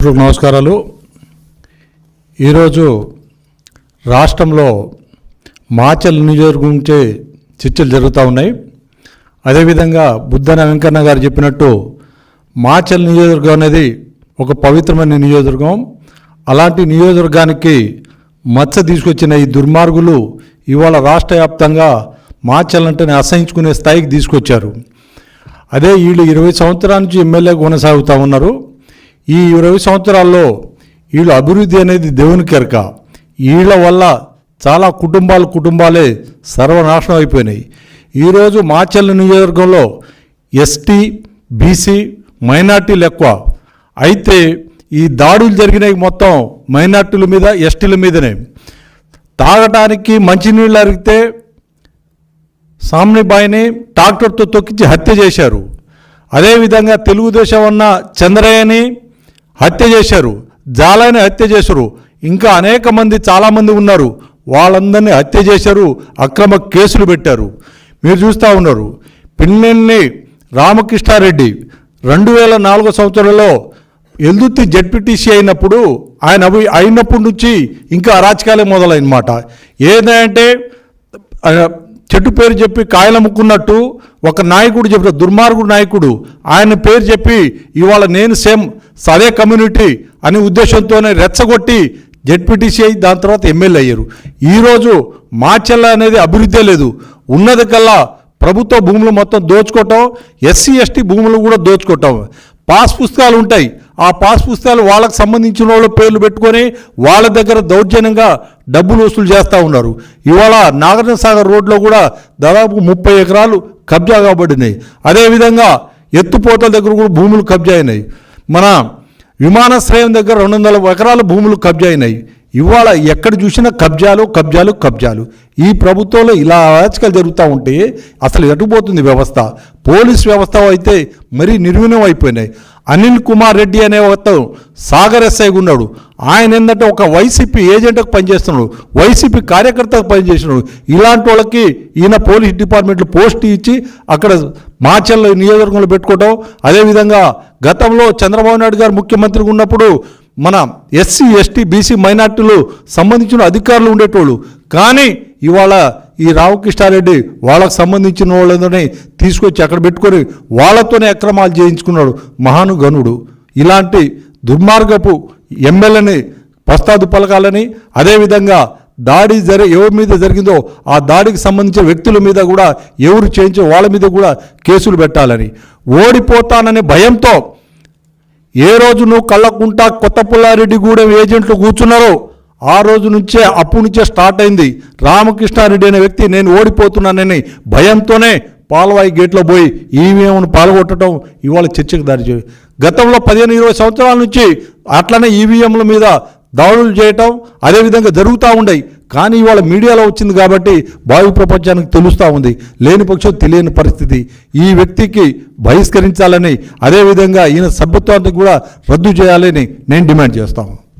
మిత్రులకు నమస్కారాలు. ఈరోజు రాష్ట్రంలో మాచల్ నియోజకవర్గం గురించే చర్చలు జరుగుతూ ఉన్నాయి. అదేవిధంగా బుద్ధన వెంకన్న గారు చెప్పినట్టు మాచల్ నియోజకవర్గం అనేది ఒక పవిత్రమైన నియోజకవర్గం. అలాంటి నియోజకవర్గానికి మచ్చ తీసుకొచ్చిన ఈ దుర్మార్గులు ఇవాళ రాష్ట్ర వ్యాప్తంగా మాచల్ అంటేనే అసహించుకునే స్థాయికి తీసుకొచ్చారు. అదే వీళ్ళు ఇరవై సంవత్సరాల నుంచి ఎమ్మెల్యే కొనసాగుతూ ఉన్నారు. ఈ ఇరవై సంవత్సరాల్లో వీళ్ళు అభివృద్ధి అనేది దేవుని కెరక. వీళ్ళ వల్ల చాలా కుటుంబాలు కుటుంబాలే సర్వనాశనం అయిపోయినాయి. ఈరోజు మాచల్ నియోజకవర్గంలో ఎస్టీ బీసీ మైనార్టీలు ఎక్కువ అయితే ఈ దాడులు జరిగినాయి మొత్తం మైనార్టీల మీద ఎస్టీల మీదనే. తాగటానికి మంచినీళ్ళు అరిగితే సామ్నిబాయిని ట్రాక్టర్తో తొక్కించి హత్య చేశారు. అదేవిధంగా తెలుగుదేశం ఉన్న చంద్రయ్యని హత్య చేశారు జాలని హత్య చేశారు. ఇంకా అనేక మంది చాలామంది ఉన్నారు. వాళ్ళందరినీ హత్య చేశారు అక్రమ కేసులు పెట్టారు. మీరు చూస్తూ ఉన్నారు. పిన్నెన్ని రామకృష్ణారెడ్డి రెండు వేల నాలుగో సంవత్సరంలో ఎల్దుర్తి జడ్పీటీసీ అయినప్పుడు ఆయన అవి అయినప్పటి నుంచి ఇంకా అరాచకాలే మొదలైనమాట. ఏదంటే చెట్టు పేరు చెప్పి కాయలమ్ముకున్నట్టు ఒక నాయకుడు చెప్పిన దుర్మార్గుడు నాయకుడు ఆయన పేరు చెప్పి ఇవాళ నేను సేమ్ సరే కమ్యూనిటీ అనే ఉద్దేశంతోనే రెచ్చగొట్టి జెడ్పీటీసీ అయ్యి దాని తర్వాత ఎమ్మెల్యే అయ్యారు. ఈరోజు మాచెల్ల అనేది అభివృద్ధి లేదు. ఉన్నది కల్లా ప్రభుత్వ భూములు మొత్తం దోచుకోవటం ఎస్సీ ఎస్టీ భూములు కూడా దోచుకోవటం. పాస్ పుస్తకాలు ఉంటాయి. ఆ పాస్ పుస్తకాలు వాళ్ళకి సంబంధించిన వాళ్ళ పేర్లు పెట్టుకొని వాళ్ళ దగ్గర దౌర్జన్యంగా డబ్బులు వసూలు చేస్తూ ఉన్నారు. ఇవాళ నాగార్జున సాగర్ రోడ్లో కూడా దాదాపు ముప్పై ఎకరాలు కబ్జా కాబడినాయి. అదేవిధంగా ఎత్తుపోతల దగ్గర కూడా భూములు కబ్జా అయినాయి. మన విమానాశ్రయం దగ్గర రెండు వందల ఎకరాల భూములు కబ్జా అయినాయి. ఇవాళ ఎక్కడ చూసినా కబ్జాలు కబ్జాలు కబ్జాలు. ఈ ప్రభుత్వంలో ఇలా అరాచకాలు జరుగుతూ ఉంటే అసలు ఎటుపోతుంది వ్యవస్థ? పోలీస్ వ్యవస్థ అయితే మరీ నిర్వీణం అయిపోయినాయి. అనిల్ కుమార్ రెడ్డి అనే అతను సాగర్ ఎస్ఐ ఉన్నాడు. ఆయన ఏంటంటే ఒక వైసీపీ ఏజెంట్కి పనిచేస్తున్నాడు. వైసీపీ కార్యకర్తకు పనిచేస్తున్నాడు. ఇలాంటి వాళ్ళకి ఈయన పోలీస్ డిపార్ట్మెంట్లో పోస్ట్ ఇచ్చి అక్కడ మాచల్లో నియోజకవర్గంలో పెట్టుకోవటం. అదేవిధంగా గతంలో చంద్రబాబు నాయుడు గారు ముఖ్యమంత్రిగా ఉన్నప్పుడు మన ఎస్సీ ఎస్టీ బీసీ మైనార్టీలు సంబంధించిన అధికారులు ఉండేటోళ్ళు. కానీ ఇవాళ ఈ రామకృష్ణారెడ్డి వాళ్ళకు సంబంధించిన వాళ్ళని తీసుకొచ్చి అక్కడ పెట్టుకొని వాళ్ళతోనే అక్రమాలు చేయించుకున్నాడు మహానుగనుడు ఇలాంటి దుర్మార్గపు ఎమ్మెల్యేని ప్రస్తాదు పలకాలని అదేవిధంగా దాడి జరి ఎవరి మీద జరిగిందో ఆ దాడికి సంబంధించిన వ్యక్తుల మీద కూడా ఎవరు చేయించో వాళ్ళ మీద కూడా కేసులు పెట్టాలని. ఓడిపోతాననే భయంతో ఏ రోజు నువ్వు కళ్ళకుంటా కొత్త పుల్లారెడ్డిగూడెం ఏజెంట్లు కూర్చున్నారో ఆ రోజు నుంచే అప్పుడు నుంచే స్టార్ట్ అయింది. రామకృష్ణారెడ్డి అనే వ్యక్తి నేను ఓడిపోతున్నానని భయంతోనే పాలవాయి గేట్లో పోయి ఈవీఎంను పాల్గొట్టడం ఇవాళ చర్చకు దారి గతంలో పదిహేను ఇరవై సంవత్సరాల నుంచి అట్లనే ఈవీఎంల మీద దాడులు చేయటం అదేవిధంగా జరుగుతూ ఉండయి. కానీ ఇవాళ మీడియాలో వచ్చింది కాబట్టి భావి ప్రపంచానికి తెలుస్తూ ఉంది. లేని పక్షం తెలియని పరిస్థితి. ఈ వ్యక్తికి బహిష్కరించాలని అదేవిధంగా ఈయన సభ్యత్వాన్ని కూడా రద్దు చేయాలని నేను డిమాండ్ చేస్తాను.